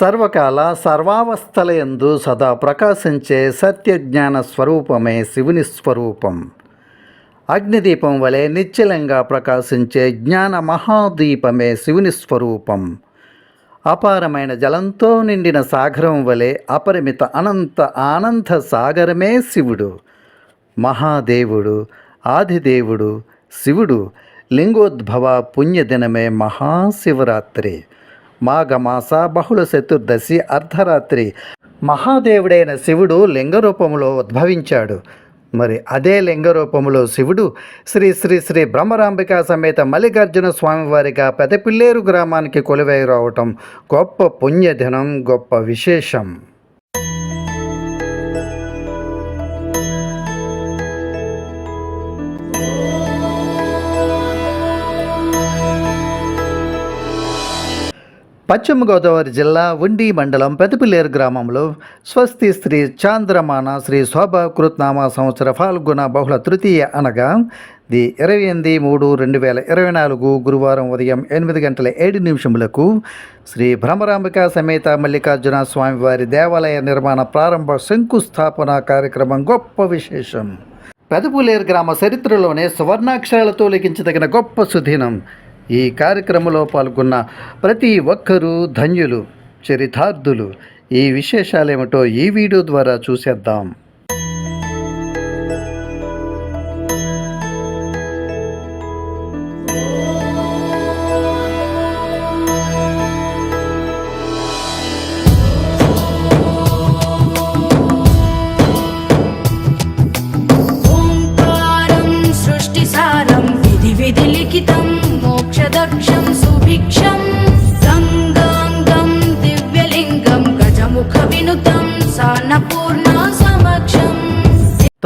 సర్వకాల సర్వావస్థలయందు సదా ప్రకాశించే సత్యజ్ఞాన స్వరూపమే శివుని స్వరూపం. అగ్నిదీపం వలె నిశ్చలంగా ప్రకాశించే జ్ఞాన మహాదీపమే శివుని స్వరూపం. అపారమైన జలంతో నిండిన సాగరం వలె అపరిమిత అనంత ఆనంద సాగరమే శివుడు. మహాదేవుడు ఆదిదేవుడు శివుడు లింగోద్భవ పుణ్యదినమే మహాశివరాత్రి. మాఘమాస బహుళ చతుర్దశి అర్ధరాత్రి. మహాదేవుడైన శివుడు లింగరూపంలో ఉద్భవించాడు. మరి అదే లింగరూపంలో శివుడు శ్రీ శ్రీ శ్రీ బ్రహ్మరాంబిక సమేత మల్లికార్జున స్వామివారిగా పెదపిల్లేరు గ్రామానికి కొలువై రావటం గొప్ప పుణ్యదినం గొప్ప విశేషం. పశ్చిమ గోదావరి జిల్లా ఉండి మండలం పెదపిల్లేరు గ్రామంలో స్వస్తి శ్రీ చాంద్రమాన శ్రీ శోభా కృత్నామ సంవత్సర ఫాల్గుణ బహుళ తృతీయ అనగా ది ఇరవై ఎనిమిది మూడు రెండు వేల ఇరవై నాలుగు గురువారం ఉదయం ఎనిమిది గంటల ఏడు నిమిషములకు శ్రీ భ్రమరాంబిక సమేత మల్లికార్జున స్వామివారి దేవాలయ నిర్మాణ ప్రారంభ శంకుస్థాపన కార్యక్రమం గొప్ప విశేషం. పెదపులేరు గ్రామ చరిత్రలోనే సువర్ణాక్షరాలతో లిఖించదగిన గొప్ప సుదినం. ఈ కార్యక్రమంలో పాల్గొన్న ప్రతి ఒక్కరూ ధన్యులు చరితార్థులు. ఈ విశేషాలేమిటో ఈ వీడియో ద్వారా చూసేద్దాం.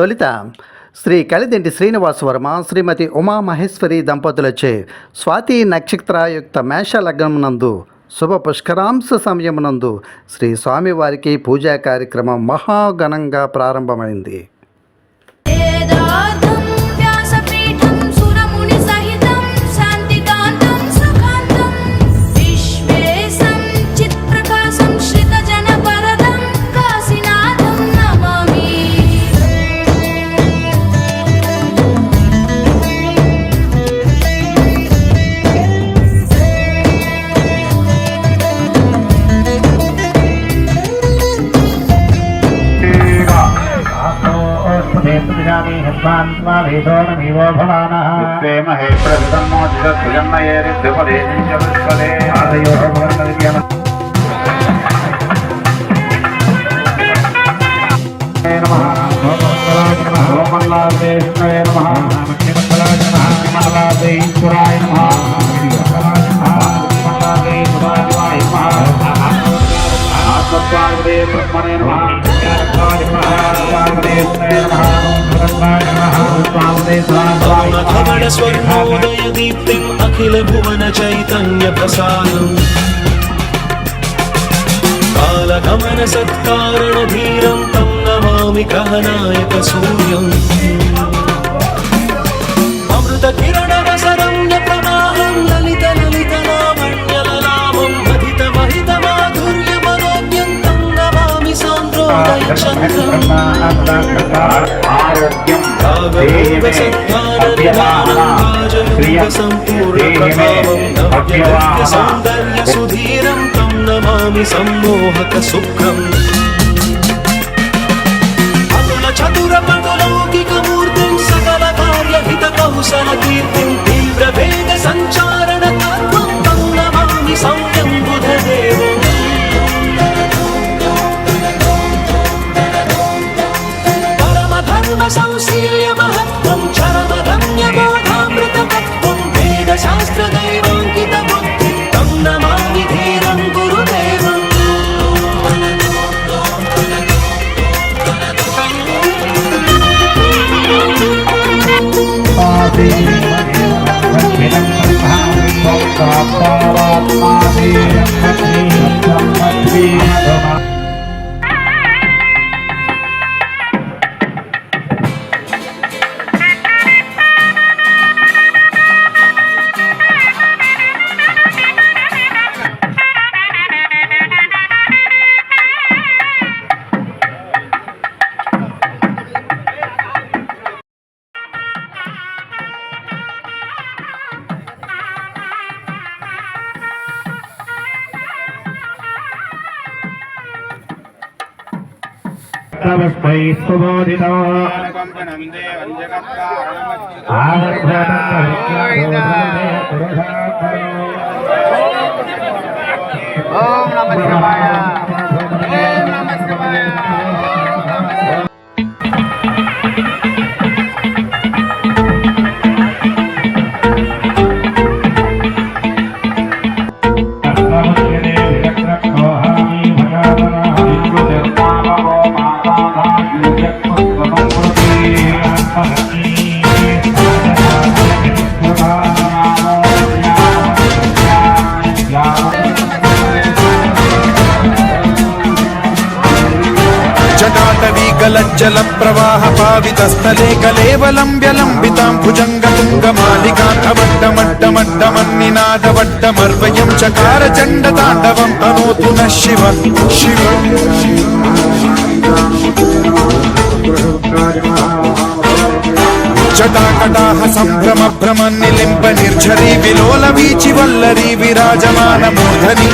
తొలిత. శ్రీ కలిదింటి శ్రీనివాస వర్మ శ్రీమతి ఉమామహేశ్వరి దంపతులచే స్వాతి నక్షత్రయుక్త మేష లగ్నమునందు శుభ పుష్కరాంశ సమయమునందు శ్రీ స్వామివారికి పూజా కార్యక్రమం మహాఘనంగా ప్రారంభమైంది. विश्वे महे प्रसन्नो जगत्सुजन्मये ऋद्धपदे जगत्पदे आदयो भगवन्नविद्यान ब्रह्मणे धवल स्वर्णोदय दीप्तिम् अखिल भुवन चैतन्य प्रसादम् कालगमन सत्कारण धीरं तं नमामि कहनायक सूर्यम् अमृत किरण रसरम्य प्रवाहं ललित ఆరోగ్యం. సౌందర్యసుధీరం తం నమామి సమ్మోహక శుభ్రం. అతుల చతుర పటులౌకికమూర్తిం సకల కార్యహిత కౌశల కీర్తిం తీవ్ర వేద సంచారణ తత్వం తం నమామి సంయం బుధదేవో. Casa Lucília Barra ఓం నమ కలేవలంబ్యలంబితాం భుజంగతుంగమాలికాంఠవడ్డమడ్డమడ్డమన్నినాదవడ్డమర్వయం చకార చండ తాండవం తనోతు న శివ శివ జటాకటాహ సంభ్రమ భ్రమ నిలింప నిర్ఝరీ విలోల వీచి వల్లరి విరాజమాన మూర్ధని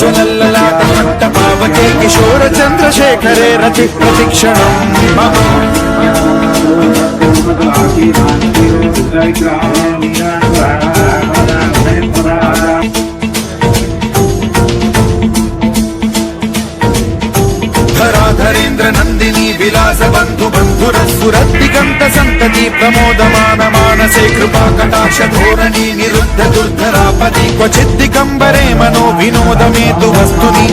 జ్వలల్లలాట పట్ట పావకే కిశోర చంద్రశేఖరే రచి ప్రతిక్షణం. మమ ధరాధరేంద్ర నందిని విలాస బంధు బంధు బంధుర స్ఫురద్దిగంత సంతతి ప్రమోదమాన మానసే కృపా కటాక్ష ధోరణి నిరుద్ధ దుర్ధరాపతి క్వచిద్ది కంబరే మనో వినోదమేతు వస్తుని.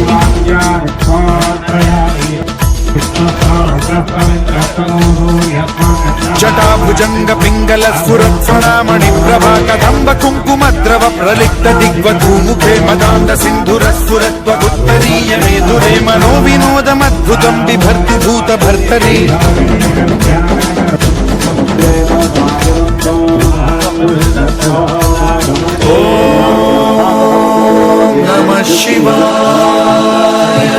జటాభుజంగ పింగళ స్ఫురత్వణామణి ప్రభా కదంబ కుంకుమద్రవ ప్రలిప్త దిగ్వ ధూముఖే మదాంద సింధుర స్ఫురత్వగుత్తరీయ మేధురే మనో వినోద బిభర్తి భూత భర్తరి ఓం నమ శివాయ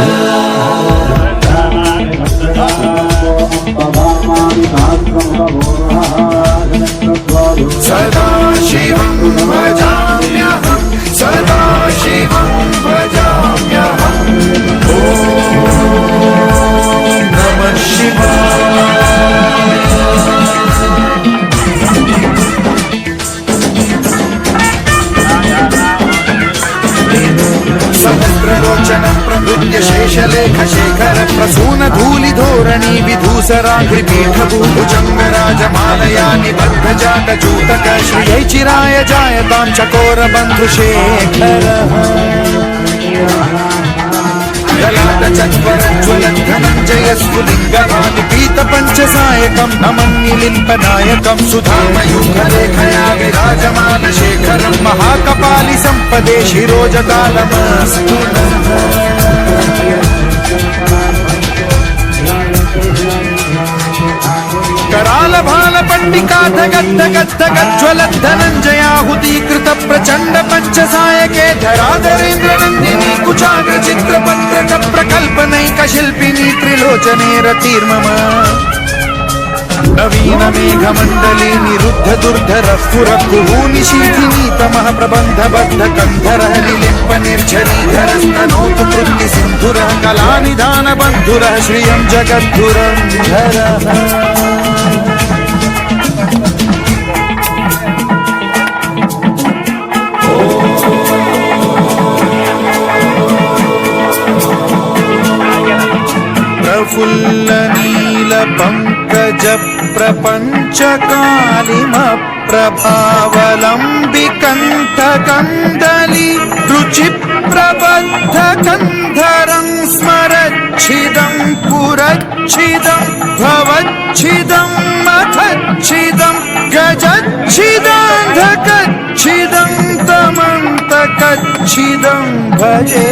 సదా శివం శేషలేఖ శేఖర ప్రసూన ధూళి ధోరణి విధూసరాగ్రి పీఠభూభుజంగ రాజమాలయా చూతక శ్రియై చిరాయ జాయతాం చకోర బంధు శేఖర లలాట చత్వర జ్వల పీత పంచసాయకం నమన్నిలింప నాయకం విరాజమాన శేఖరం మహాకపాలి సంపదే శిరోజకాలమస్తు कराल भाल पंडिकाथ गद्ध गद्ध गज्ज्वल धनञ्जयाहुतीकृत प्रचण्ड पञ्चसायके धराधरेन्द्र नन्दिनी कुचाग्र चित्रपत्रक प्रकल्पनैक शिल्पिनी त्रिलोचने रतिर्मम नवीन मेघमण्डले निरुद्ध दुर्धर स्फुर कुहूनि शीथिनी तमः प्रबन्ध बद्ध कन्धर लिलिम्प निर्झरीधर स्तनोतु कृत्ति सिन्धुरः कलानिधान बन्धुरः श्रियं जगद्धुरन्धरः ప్రపంచకాలిమ ప్రభావలంబికంఠకందలి రుచి ప్రబద్ధ కంధరం స్మరచ్చిదం పురచ్చిదం భవచ్చిదం మథచ్చిదం గజచ్చిదాంధకచ్చిదం తమంతకచ్చిదం భజే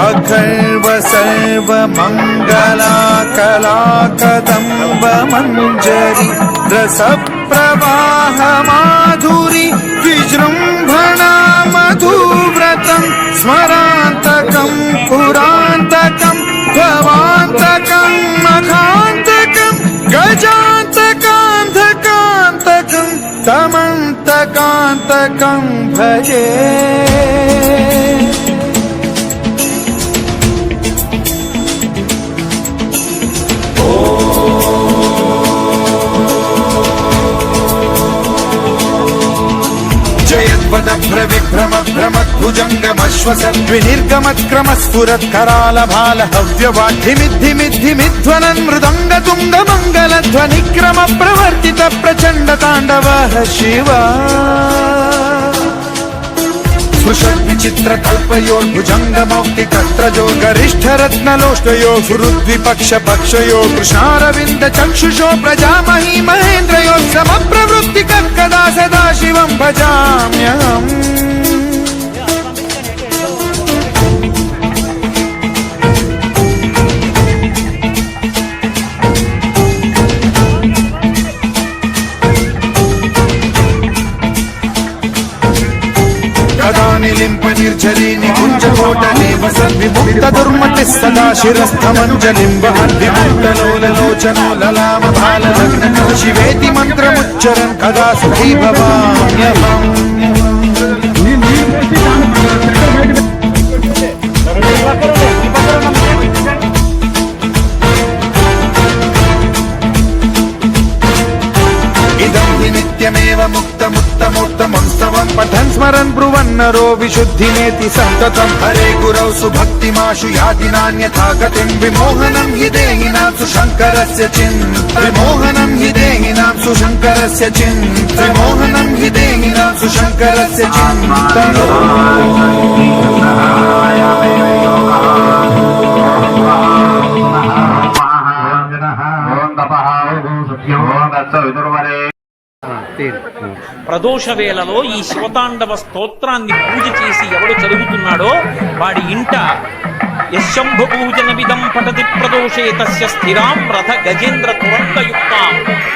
मंगला अथर्व सर्वमङ्गलाकलाकदम्बमञ्जरिद्रसप्रवाहमाधुरि विजृम्भणा मधुव्रतं स्मरान्तकं पुरान्तकं भवान्तकं मखान्तकं गजान्तकान्धकान्तकं तमन्तकान्तकं भजे। भ्रमद्भुजङ्गमश्वसद्विनिर्गमत्क्रमस्फुरत्करालभाल हव्यवाढ्यमिद्धिमिद्धिमिध्वनन् मृदङ्गतुङ्गमङ्गलध्वनिक्रम प्रवर्तित प्रचण्ड ताण्डवः शिवा स्पृशद्विचित्रकल्पयोर्भुजङ्गमौक्तिकत्रजो गरिष्ठरत्नलोष्टयो गुरुद्विपक्षपक्षयो कृष्णारविन्द चक्षुषो प्रजामही महेन्द्रयोत्समप्रवृत्तिकर्कदा सदा शिवं भजाम्यहम् శిరస్థమంజనింబ అడ్డిమూటలోలలోచనోలలామధాల లగ్న శివేతి మంత్రముచ్చరం కదా సుఖీ భవామ్యహం पठन स्मरण ब्रुवन नरो विशुद्धि नेति सततम हरे गुरौ सुभक्तिमाशु याति नान्यथा गतिम् विमोहनम हि देहि नाम सुशंकरस्य चिन् विमोहनम हि देहि नाम सुशंकरस्य चिन् विमोहनम हि देहि नाम सुशंकरस्य चिन् तीन ప్రదోష వేళలో ఈ శివతాండవ స్తోత్రాన్ని పూజ చేసి ఎవడు చదువుతున్నాడో వాడి ఇంట యశంభు పూజన విధం పటతి ప్రదోషే తస్య స్థిరాం రథ గజేంద్ర తురంగయుక్తాం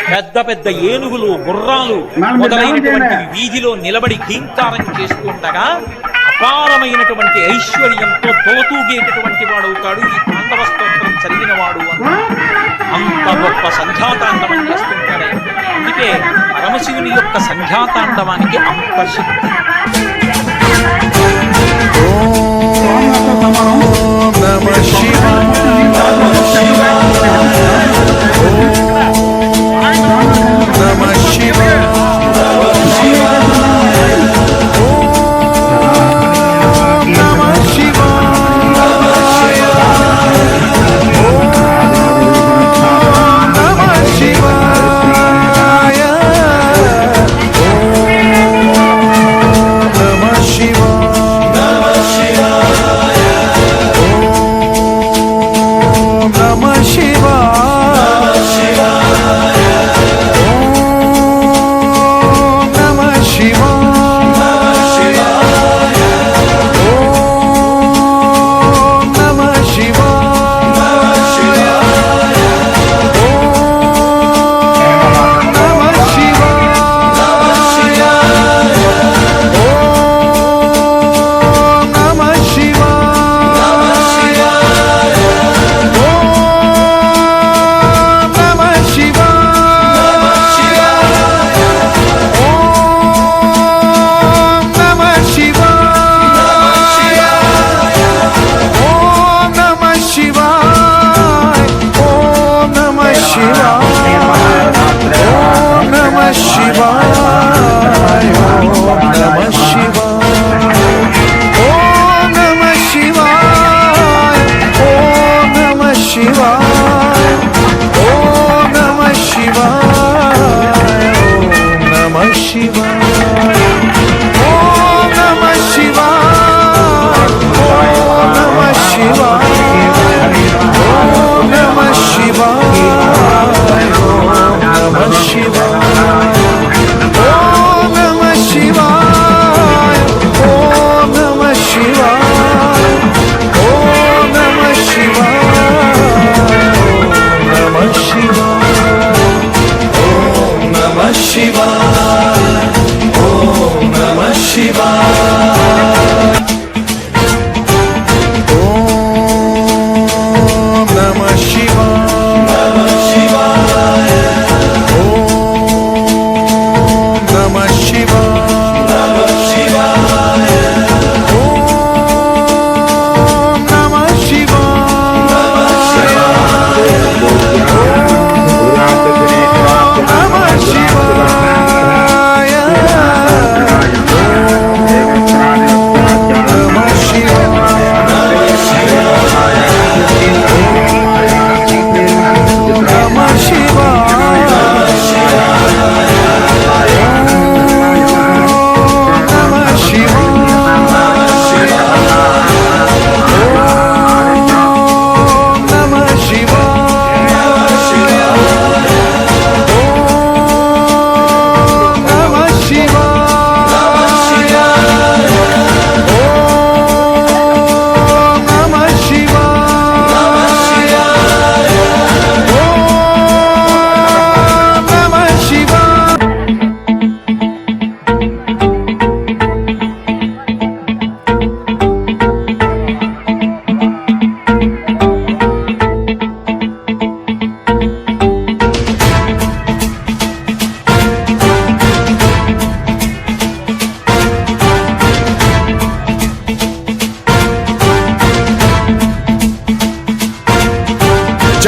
పెద్ద పెద్ద ఏనుగులు గుర్రాలు మొదలైనటువంటి వీధిలో నిలబడి ఘీంకారం చేస్తుండగా అపారమైనటువంటి ఐశ్వర్యంతో తోతూగేటటువంటి వాడవుతాడు ఈ తాండవ స్తోత్రం చదివిన వాడు. అంత గొప్ప సంధ్యాతాండవం చేస్తుంటాడు. అందుకే పరమశివుని యొక్క సంధ్యాతాండవానికి అంత శక్తి ఓం నమ శివాయ.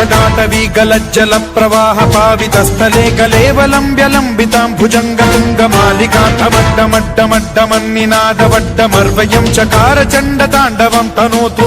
పాటవీ గలజ్జల ప్రవాహ పావితస్థలే కలేవలంబ్యలంబితాం భుజంగ తుంగ మాలికాంతమడ్డమడ్డమడ్డమన్నినాదవడ్డమర్వయం చకార చండ తాండవం తనోతు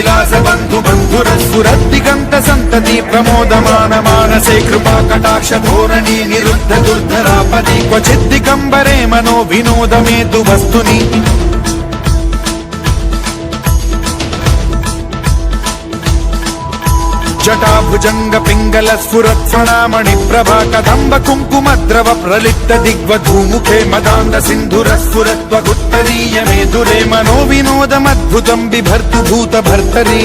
విలాస బంధు బంధుర సురద్దిగంత సంతతి ప్రమోదమాన మానసే కృపా కటాక్ష ధోరణి నిరుద్ధ దుర్ధరాపది క్వచిద్దికంబరే మనో వినోదమేతు వస్తుని జటాభుజంగ పింగళ స్ఫురత్ఫణామణి ప్రభా కదంబ కుంకుమ ద్రవ ప్రలిప్త దిగ్వధూముఖే మదాంద సింధుర స్ఫురత్వ స్ఫురత్వగుత్తరీయ మేధురే మనో వినోదమద్భుతం బిభర్తు భూత భర్తరీ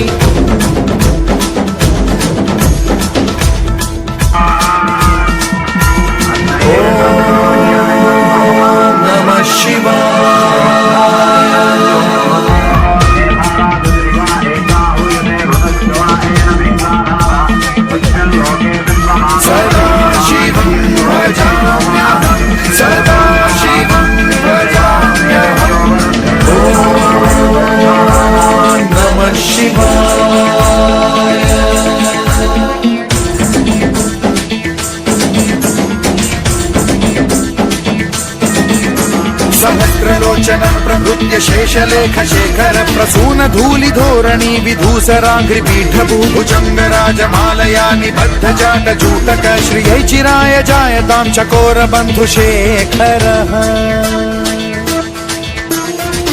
సహస్రలోచన ప్రభృత్య శేషలేఖ శేఖర ప్రసూన ధూళి ధోరణి విధూసరాంఘ్రి పీఠ భూభుజంగ రాజమాలయా నిబద్ధ జాట జూటక శ్రియై చిరాయ జాయతాం చకోర బంధు శేఖర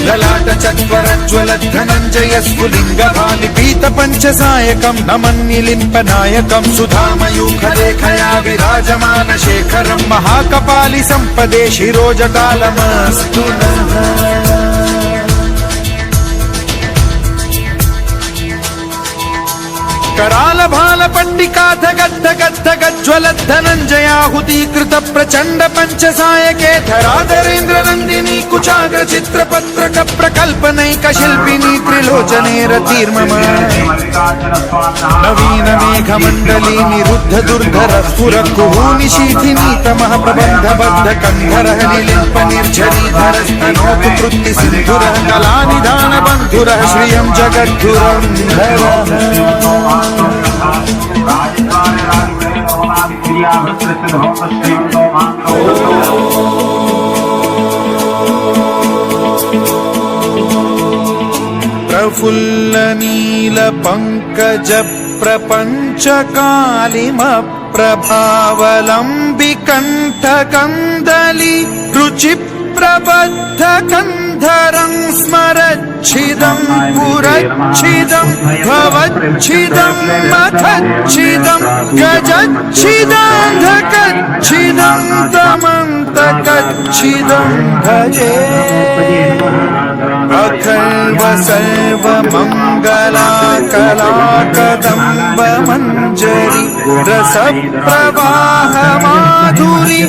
లలాట చక్వరజ్వల ధనంజయ స్ఫులింగ భాని పీత పంచ సాయకం నమన్నిలింప నాయకం సుధామయూఖ రేఖయా విరాజమాన శేఖరం మహాకపాలి సంపదే శిరోజ కాలమస్తు నమః. भाल पट्टिकाथ गद्ध गद्ध गज्ज्वल धनञ्जयाहुतीकृत प्रचण्ड पञ्च सायके धराधरेन्द्र नन्दिनी कुचाग्र चित्रपत्रक प्रकल्पनैक शिल्पिनी त्रिलोचने रतिर्मम नवीन मेघमण्डली निरुद्ध दुर्धर स्फुर कुहूनि शीथिनीतमः प्रबन्ध बद्ध कन्धरः निलिम्प निर्झरीधर स्तनोतु कृत्ति सिन्धुरः कलानिधान बन्धुरः श्रियं जगद्धुरं धरः प्रफुल्ल धरं स्मरच्छिदं पुरच्छिदं भवच्छिदं मथच्छिदं गजच्छिदान्धकच्छिदं दमं भजे। अखमङ्गला कलाकदम्बमञ्जरी रसप्रवाह माधुरि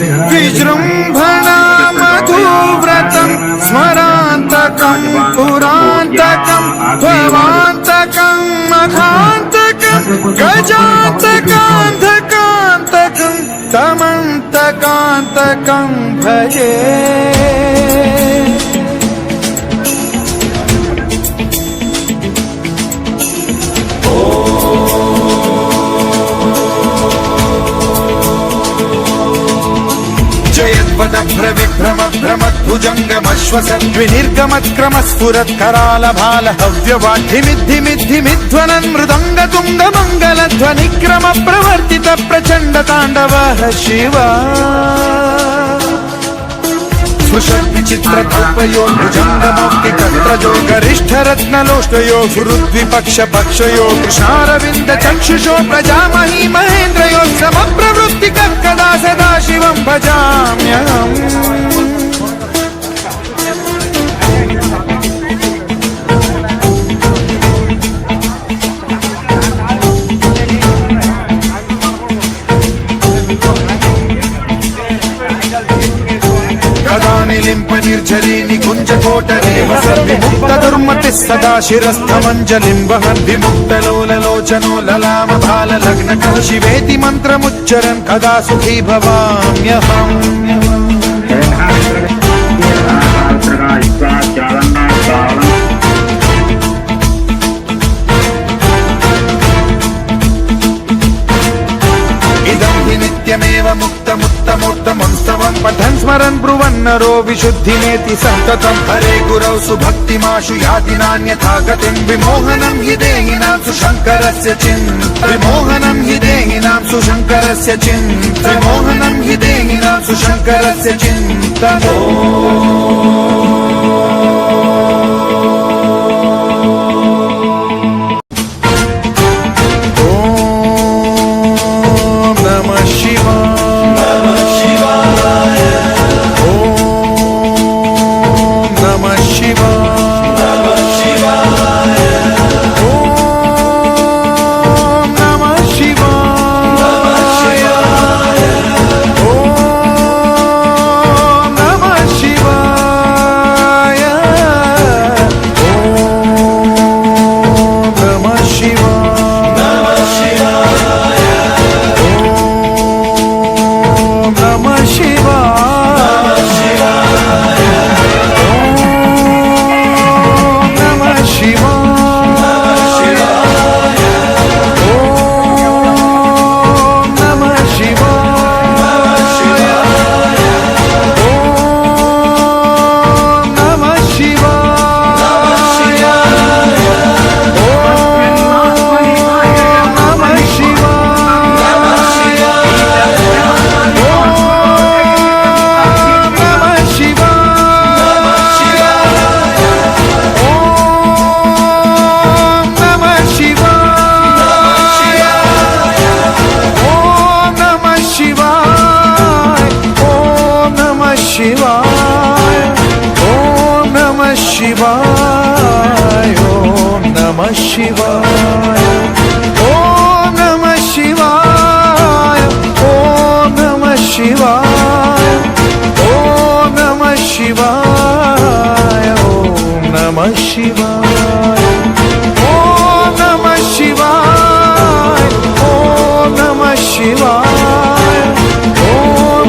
मधुव्रतं स्मरान्तकं पुरान्तकं भवान्तकं मखान्तकं गजान्तकान्धकान्तकं तमन्तकान्तकं भजे జయద్వద భ్రవిభ్రమ భ్రమద్భుజంగమశ్వసద్వినిర్గమత్క్రమ స్ఫురత్ కరాల భాల మృదంగ తుంగ మంగళ ధ్వని క్రమ ప్రవర్తిత ప్రచండ తాండవ శివా స్పృశద్విచిత్రకల్పయో భుజంగమౌక్తి కత్రజో గరిష్ఠరత్నలోష్టయో గురుద్విపక్ష పక్షయో కృష్ణారవింద చక్షుషో ప్రజామహీ మహేంద్రయో సమప్రవృత్తి కక్కదా సదా శివం భజామ్యహం నిలింప నిర్జరీని కుంజకోట విముక్త దుర్మతి సదా శిరస్థమంజలింబ విముక్తలోలలోచనోలలామ లగ్న కౌశివేతి మంత్రముచ్చరన్ కదా సుఖీ భవామ్యహం. పఠన్ స్మరన్ బ్రువన్నరో విశుద్ధినేతి సంతతం హరే గురౌ సుభక్తిమాశు యాతి నాణ్యథా గతిం విమోహనం హి దేహినాం సుశంకరస్య చిన్ విమోహనం హి దేహినాం సుశంకరస్య చిన్ విమోహనం హి దేహినాం సుశంకరస్య చిన్ తమో शिवाय। ॐ नमः शिवाय ॐ नमः शिवाय। ॐ नमः शिवाय ॐ नमः शिवाय। ॐ नमः शिवाय ॐ नमः शिवाय। ॐ नमः शिवाय ॐ नमः शिवाय।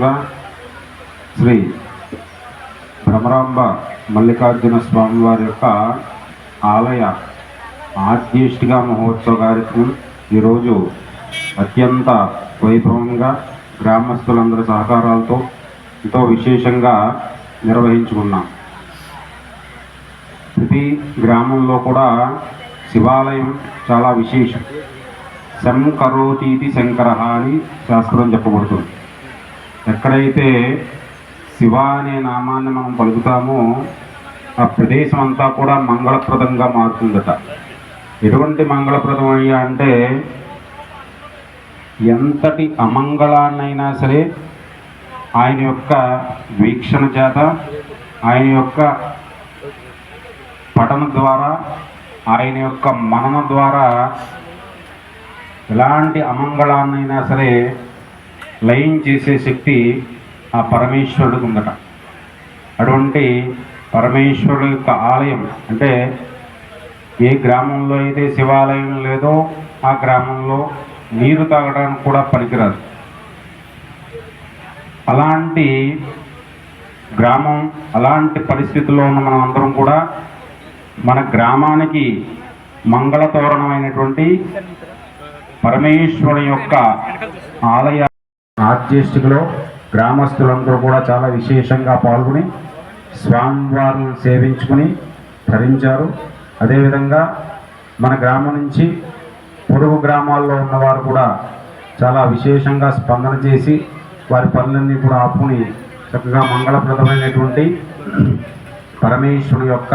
ముందుగా శ్రీ భ్రమరాంబ మల్లికార్జున స్వామి వారి యొక్క ఆలయ ఆద్యేష్టిగా మహోత్సవ కార్యక్రమం ఈరోజు అత్యంత వైభవంగా గ్రామస్తులందరి సహకారాలతో ఎంతో విశేషంగా నిర్వహించుకున్నాం. ప్రతి గ్రామంలో కూడా శివాలయం చాలా విశేషం. శంకరోతీతి శంకర అని శాస్త్రం చెప్పబడుతుంది. ఎక్కడైతే శివ అనే నామాన్ని మనం పలుకుతామో ఆ ప్రదేశం అంతా కూడా మంగళప్రదంగా మారుతుందట. ఎటువంటి మంగళప్రదం అయ్యా అంటే ఎంతటి అమంగళాన్నైనా సరే ఆయన యొక్క వీక్షణ చేత ఆయన యొక్క పఠన ద్వారా ఆయన యొక్క మనన ద్వారా ఎలాంటి అమంగళాన్నైనా సరే లయం చేసే శక్తి ఆ పరమేశ్వరుడికి ఉందట. అటువంటి పరమేశ్వరుడు యొక్క ఆలయం అంటే ఏ గ్రామంలో అయితే శివాలయం లేదో ఆ గ్రామంలో నీరు తాగడానికి కూడా పనికిరాదు. అలాంటి గ్రామం అలాంటి పరిస్థితుల్లో ఉన్న మనం అందరం కూడా మన గ్రామానికి మంగళతోరణమైనటువంటి పరమేశ్వరుని యొక్క ఆలయ ఆర్టిస్టులో గ్రామస్తులందరూ కూడా చాలా విశేషంగా పాల్గొని స్వామివారిని సేవించుకుని ధరించారు అదేవిధంగా మన గ్రామం నుంచి పొరుగు గ్రామాల్లో ఉన్నవారు కూడా చాలా విశేషంగా స్పందన చేసి వారి పనులన్నీ కూడా ఆపుకుని చక్కగా మంగళప్రదమైనటువంటి పరమేశ్వరుని యొక్క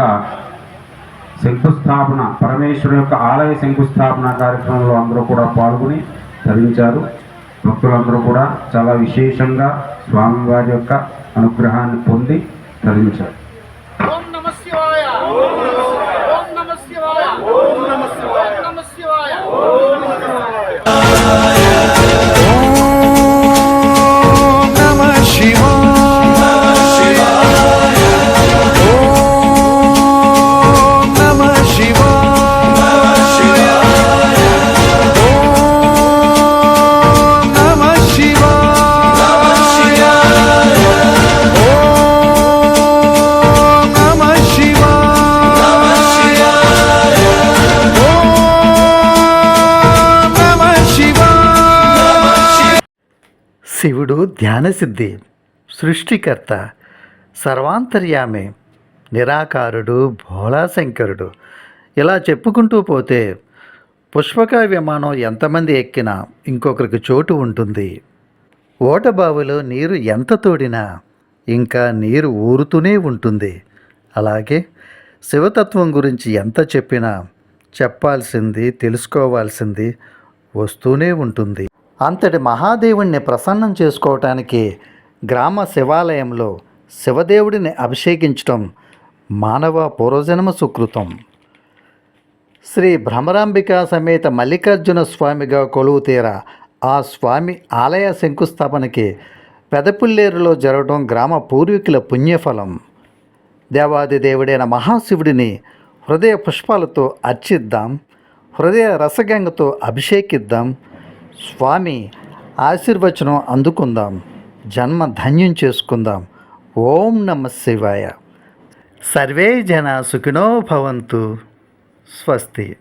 శంకుస్థాపన పరమేశ్వరుని యొక్క ఆలయ శంకుస్థాపన కార్యక్రమంలో అందరూ కూడా పాల్గొని ధరించారు భక్తులందరూ కూడా చాలా విశేషంగా స్వామివారి యొక్క అనుగ్రహాన్ని పొంది ధరించారు శివుడు ధ్యానసిద్ధి సృష్టికర్త సర్వాంతర్యామి నిరాకారుడు భోళాశంకరుడు ఇలా చెప్పుకుంటూ పోతే పుష్పక విమానం ఎంతమంది ఎక్కినా ఇంకొకరికి చోటు ఉంటుంది. ఓటబావిలో నీరు ఎంత తోడినా ఇంకా నీరు ఊరుతూనే ఉంటుంది. అలాగే శివతత్వం గురించి ఎంత చెప్పినా చెప్పాల్సింది తెలుసుకోవాల్సింది వస్తూనే ఉంటుంది. అంతటి మహాదేవుణ్ణి ప్రసన్నం చేసుకోవటానికి గ్రామ శివాలయంలో శివదేవుడిని అభిషేకించటం మానవ పూర్వజన్మ సుకృతం. శ్రీ భ్రమరాంబిక సమేత మల్లికార్జున స్వామిగా కొలువు తీర ఆ స్వామి ఆలయ శంకుస్థాపనకి పెదపుల్లేరులో జరగడం గ్రామ పూర్వీకుల పుణ్యఫలం. దేవాది దేవుడైన మహాశివుడిని హృదయ పుష్పాలతో అర్చిద్దాం హృదయ రసగంగతో అభిషేకిద్దాం స్వామి ఆశీర్వచనం అందుకుందాం. జన్మ ధన్యం చేసుకుందాం. ఓం నమ శివాయ. సర్వే జన సుఖినో భవంతు. స్వస్తి.